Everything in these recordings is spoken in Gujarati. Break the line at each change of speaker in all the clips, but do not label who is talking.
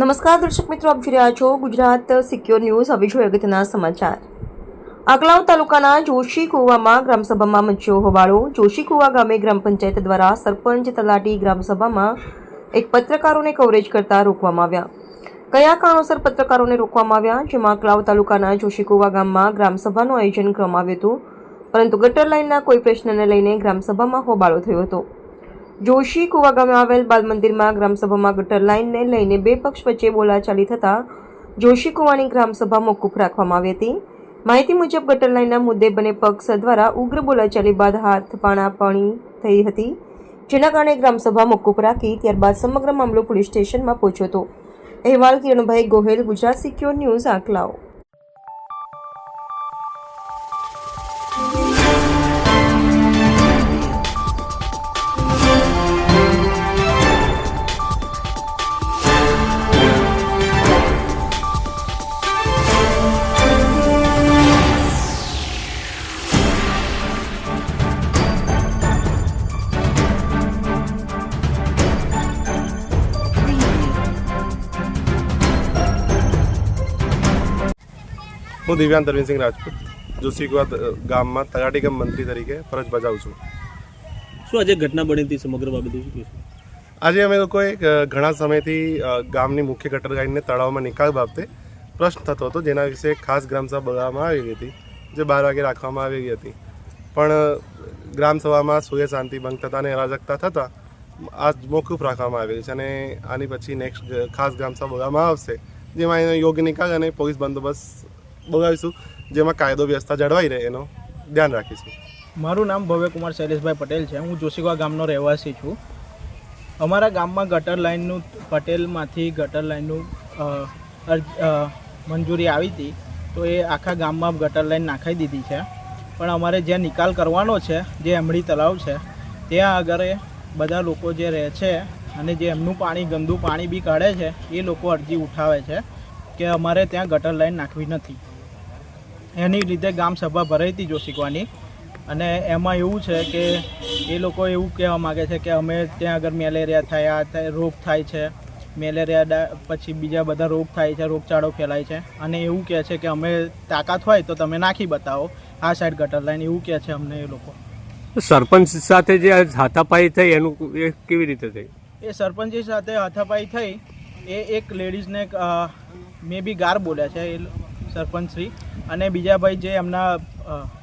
નમસ્કાર દર્શક મિત્રો, આપ જોઈ રહ્યા છો ગુજરાત સિક્યોર ન્યૂઝ હવે જોઈએ અગત્યના સમાચાર. આકલાવ તાલુકાના જોશી કુવામાં ગ્રામસભામાં મચ્યો હોબાળો. જોશી કુવા ગામે ગ્રામ પંચાયત દ્વારા સરપંચ તલાટી ગ્રામસભામાં એક પત્રકારોને કવરેજ કરતા રોકવામાં આવ્યા. કયા કારણોસર પત્રકારોને રોકવામાં આવ્યા? જેમાં આકલાવ તાલુકાના જોશી કુવા ગામમાં ગ્રામસભાનું આયોજન કરવામાં આવ્યું હતું. પરંતુ ગટર લાઇનના કોઈ પ્રશ્નને લઈને ગ્રામસભામાં હોબાળો થયો હતો. જોશી કુવા ગામે આવેલ બાલ મંદિરમાં ગ્રામસભામાં ગટર લાઇનને લઈને બે પક્ષ વચ્ચે બોલાચાલી થતાં જોશી કુવાની ગ્રામસભા મોકૂફ રાખવામાં આવી હતી. માહિતી મુજબ ગટર લાઇનના મુદ્દે બંને પક્ષ દ્વારા ઉગ્ર બોલાચાલી બાદ હાથ પાણી થઈ હતી, જેના કારણે ગ્રામસભા મોકૂફ રાખી ત્યારબાદ સમગ્ર મામલો પોલીસ સ્ટેશનમાં પહોંચ્યો હતો. અહેવાલ કિરણભાઈ ગોહેલ, ગુજરાત સિક્યોર ન્યૂઝ, આકલાવ.
હું દિવ્યાંગ તરવીનસિંહ રાજપૂત જોશીકુવા ગામમાં તલાટી ગામ મંત્રી તરીકે ફરજ બજાવું છું.
શું આજે ઘટના બની હતી સમગ્ર બાબતે? શું
આજે અમે લોકોએ ઘણા સમયથી ગામની મુખ્ય ગટર લાઇનને તળાવમાં નિકાલ બાબતે પ્રશ્ન થતો હતો જેના વિશે ખાસ ગ્રામસભા બોલાવવામાં આવી ગઈ હતી જે બાર વાગે રાખવામાં આવી ગઈ હતી. પણ ગ્રામસભામાં સૂર્ય શાંતિ ભંગ થતાં અને અરાજકતા થતાં આ મોકૂફ રાખવામાં આવી છે અને આની પછી નેક્સ્ટ ખાસ ગ્રામસભા બોલાવવામાં આવશે જેમાં એનો યોગ્ય નિકાલ અને પોલીસ બંદોબસ્ત બોલાવીશું જેમાં કાયદો વ્યવસ્થા જળવાઈ રહે એનો ધ્યાન રાખીશું.
મારું નામ ભવ્યકુમાર શૈલેષભાઈ પટેલ છે. હું જોશીગા ગામનો રહેવાસી છું. અમારા ગામમાં ગટર લાઇનનું, પટેલમાંથી ગટર લાઇનનું મંજૂરી આવી હતી, તો એ આખા ગામમાં ગટર લાઇન નાખાઈ દીધી છે. પણ અમારે જ્યાં નિકાલ કરવાનો છે, જે એમડી તળાવ છે, ત્યાં આગળ બધા લોકો જે રહે છે અને જે એમનું પાણી, ગંદુ પાણી બી કાઢે છે, એ લોકો અરજી ઉઠાવે છે કે અમારે ત્યાં ગટર લાઇન નાખવી નથી. એની લીધે ગામ સભા ભરાઈ હતી જોશીકવાની. અને એમાં એવું છે કે એ લોકો એવું કહેવા માગે છે કે અમે ત્યાં આગળ મેલેરિયા થાય આ રોગ થાય છે. મેલેરિયા પછી બીજા બધા રોગ થાય છે રોગચાળો ફેલાય છે. અને એવું કહે છે કે અમે તાકાત હોય તો તમે નાખી બતાવો. આ સાઈડ ગટર લાઈન એવું કહે છે અમને એ લોકો.
સરપંચ સાથે જે હાથાપાઈ થઈ એનું એ કેવી રીતે થઈ?
એ સરપંચ સાથે હાથાપાઈ થઈ. એ એક લેડીઝને મે બી ગાર બોલ્યા છે. એ સરપંચશ્રી અને બીજા ભાઈ જે એમના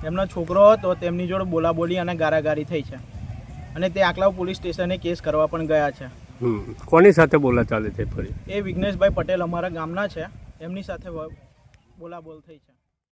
એમનો છોકરો હતો તેમની જોડે બોલાબોલી અને ગારાગારી થઈ છે. અને તે આકલાવ પોલીસ સ્ટેશને કેસ કરવા પણ ગયા છે.
કોની સાથે બોલા ચાલે છે ફરી?
એ વિઘ્નેશભાઈ પટેલ અમારા ગામના છે. એમની સાથે બોલાબોલ થઈ છે.